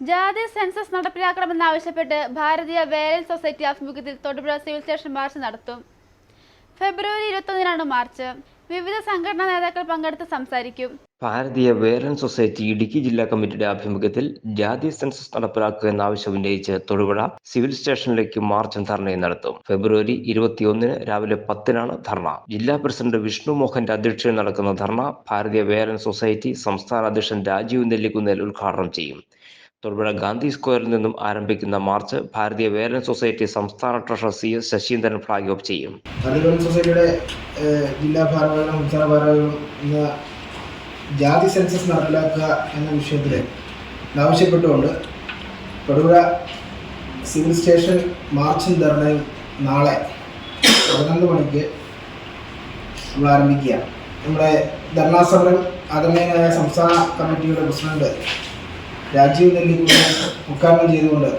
ജാതി സെൻസസ് നടപ്പിലാക്കണമെന്നാവശ്യപ്പെട്ട് ഭാരതീയ വേലൻ സൊസൈറ്റി ആഭിമുഖ്യത്തിൽ Thodupuzha civil station march നടത്തും. ഫെബ്രുവരി ഇരുപത്തൊന്നിനാണ് മാർച്ച്. വിവിധ സംഘടനാ നേതാക്കൾ പങ്കെടുത്ത് സംസാരിക്കും. ഭാരതീയ വേലൻ സൊസൈറ്റി ഇടുക്കി ജില്ലാ കമ്മിറ്റിയുടെ ആഭിമുഖ്യത്തിൽ ജാതി സെൻസസ് നടപ്പിലാക്കുക എന്ന ആവശ്യം ഉന്നയിച്ച് തൊടുപുഴ സിവിൽ സ്റ്റേഷനിലേക്ക് മാർച്ചും ധർണയും നടത്തും. ഫെബ്രുവരി ഇരുപത്തിയൊന്നിന് രാവിലെ പത്തിനാണ് ധർണ. ജില്ലാ പ്രസിഡന്റ് വിഷ്ണു മോഹന്റെ അധ്യക്ഷതയിൽ നടക്കുന്ന ധർണ ഭാരതീയ വേലൻ സൊസൈറ്റി സംസ്ഥാന അധ്യക്ഷൻ രാജീവ് നെല്ലിക്കുന്നേൽ ഉദ്ഘാടനം ചെയ്യും. തൊടുപുഴ ഗാന്ധി സ്ക്വയറിൽ നിന്നും ആരംഭിക്കുന്ന മാർച്ച് ഭാരതീയ വേലൻ സൊസൈറ്റി സംസ്ഥാന treasurer C S Sasheendran flag off ചെയ്യും. സൊസൈറ്റിയുടെ ജില്ലാ ഭാരവാഹികളും സംസ്ഥാന ഭാരവാഹികളും ജാതി സെൻസസ് നടപ്പിലാക്കുക എന്ന വിഷയത്തിൽ ആവശ്യപ്പെട്ടുകൊണ്ട് തൊടുപുഴ സിവിൽ സ്റ്റേഷൻ മാർച്ചും ധർണയും നാളെ പതിനൊന്ന് മണിക്ക് നമ്മൾ ആരംഭിക്കുക നമ്മുടെ ധർണാ സമരം ആദരണീയനായ സംസ്ഥാന കമ്മിറ്റിയുടെ പ്രസിഡന്റ് രാജീവ് ഗാന്ധി ഉദ്ഘാടനം ചെയ്തുകൊണ്ട്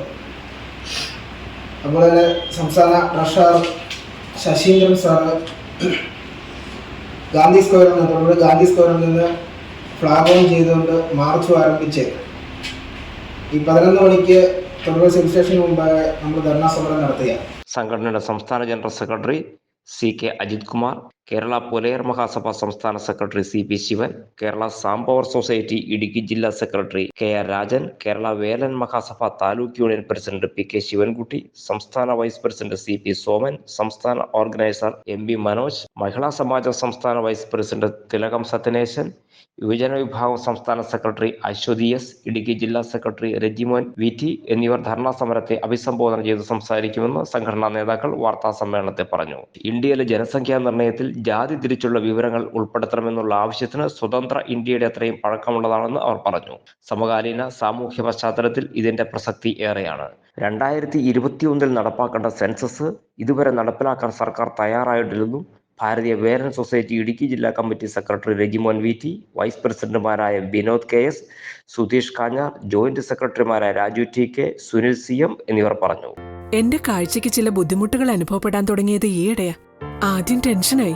അതുപോലെ തന്നെ സംസ്ഥാന ട്രഷറർ ശശീന്ദ്രൻ സാറ് ഗാന്ധി സ്ക്വയറിൽ നിന്ന് തുടർന്ന് ഗാന്ധി സ്ക്വയറിൽ നിന്ന് ഫ്ലാഗ് ഓൺ ചെയ്തുകൊണ്ട് മാർച്ച് ആരംഭിച്ച് ഈ പതിനൊന്ന് മണിക്ക് തുടർന്ന് സിവിൽ സ്റ്റേഷന് മുമ്പായി നമ്മൾ ധർണാ സമരം നടത്തുക സംഘടനയുടെ സംസ്ഥാന general secretary C K Ajith Kumar Kerala Pulayar Mahasabha സംസ്ഥാന secretary C P Sivan Kerala Sambavar society Idukki ജില്ലാ secretary K R Rajan Kerala Velan Mahasabha taluk union president P K Sivankutty സംസ്ഥാന vice president C P Soman സംസ്ഥാന organiser M B Manoj Mahila Samajam സംസ്ഥാന vice president തിലകം സത്യനേശൻ യുവജന വിഭാഗം സംസ്ഥാന secretary Aswathy S Idukki ജില്ലാ secretary Rajimon V T എന്നിവർ ധർണാ സമരത്തെ അഭിസംബോധന ചെയ്ത് സംസാരിക്കുമെന്ന് സംഘടനാ നേതാക്കൾ വാർത്താ സമ്മേളനത്തിൽ പറഞ്ഞു. ഇന്ത്യയിലെ ജനസംഖ്യാ നിർണയത്തിൽ ജാതി തിരിച്ചുള്ള വിവരങ്ങൾ ഉൾപ്പെടുത്തണമെന്നുള്ള ആവശ്യത്തിന് സ്വതന്ത്ര ഇന്ത്യയുടെ അത്രയും പഴക്കമുള്ളതാണെന്ന് അവർ പറഞ്ഞു. സമകാലീന സാമൂഹ്യ പശ്ചാത്തലത്തിൽ ഇതിന്റെ പ്രസക്തി ഏറെയാണ്. രണ്ടായിരത്തി ഇരുപത്തിയൊന്നിൽ നടപ്പാക്കേണ്ട സെൻസസ് ഇതുവരെ നടപ്പിലാക്കാൻ സർക്കാർ തയ്യാറായിട്ടില്ലെന്നും ഭാരതീയ വേരൻ സൊസൈറ്റി ഇടുക്കി ജില്ലാ committee secretary Rajimon V T vice പ്രസിഡന്റുമാരായ Vinod K S Sudheesh Kanjar joint സെക്രട്ടറിമാരായ Raju T K Sunil C M എന്നിവർ പറഞ്ഞു. എന്റെ കാഴ്ചയ്ക്ക് ചില ബുദ്ധിമുട്ടുകൾ അനുഭവപ്പെടാൻ തുടങ്ങിയത് ഈയിടെയാ. ആദ്യം ടെൻഷനായി.